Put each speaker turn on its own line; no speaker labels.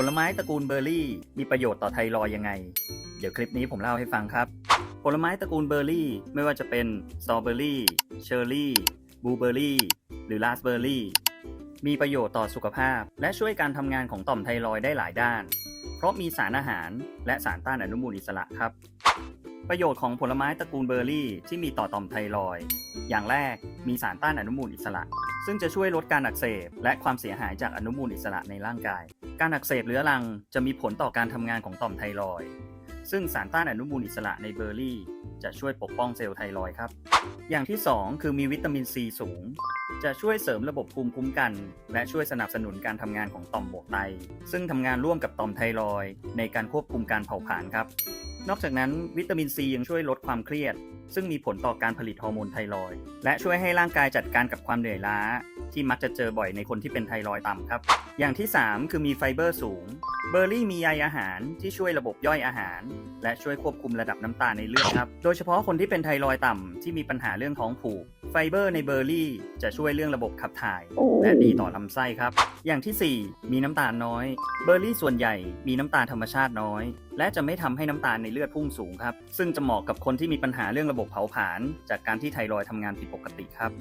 ผลไม้ตระกูลเบอร์รี่ มีประโยชน์ต่อไทรอยยังไง เดี๋ยวคลิปนี้ผมเล่าให้ฟังครับ ผลไม้ตระกูลเบอร์รี่ ไม่ว่าจะเป็นสตรอเบอร์รี่ เชอร์รี่บลูเบอร์รี่ หรือราสเบอร์รี่ มีประโยชน์ต่อสุขภาพ และช่วยการทำงานของต่อมไทรอยได้หลายด้าน เพราะมีสารอาหารและสารต้านอนุมูลอิสระครับ ประโยชน์ของผลไม้ตระกูลเบอร์รี่ที่มีต่อต่อมไทรอย อย่างแรกมีสารต้านอนุมูลอิสระ ซึ่งจะช่วยลดการอักเสบ และความเสียหายจากอนุมูลอิสระในร่างกาย การอักเสบเรื้อรังจะมีผลต่อการทำงานของต่อมไทรอยซึ่งสารต้านอนุมูลอิสระในเบอร์รี่ จะช่วยปกป้องเซลล์ไทรอยครับ อย่างที่ 2 คือมีวิตามินซีสูง จะช่วยเสริมระบบภูมิคุ้มกัน และช่วยสนับสนุนการทำงานของต่อมหมวกไต ซึ่งทำงานร่วมกับต่อมไทรอยในการควบคุมการเผาผลาญครับ นอกจากนั้นวิตามินซียังช่วยลดความเครียด ซึ่งมีผลต่อการผลิตฮอร์โมนไทรอยและช่วยให้ร่างกายจัดการกับความเหนื่อยล้า ที่มักจะเจอบ่อยในคนที่เป็นไทรอยต่ำครับ อย่างที่ 3 คือมีไฟเบอร์สูง เบอร์รี่มีใยอาหารที่ช่วยระบบย่อยอาหาร และช่วยควบคุมระดับน้ำตาลในเลือดครับ โดยเฉพาะคนที่เป็นไทรอยต่ำที่มีปัญหาเรื่องท้องผูก ไฟเบอร์ในเบอร์รี่จะช่วยเรื่องระบบขับถ่าย
โอ้
และดีต่อลำไส้ครับ อย่างทีสี่ 4 มีน้ำตาลน้อย เบอร์รี่ส่วนใหญ่มีน้ำตาลธรรมชาติน้อย และจะไม่ทำให้น้ำตาลในเลือดพุ่งสูงครับ ซึ่งจะเหมาะกับคนที่มีปัญหาเรื่องระบบเผาผลาญจากการที่ไทรอยด์ทำงานผิดปกติครับ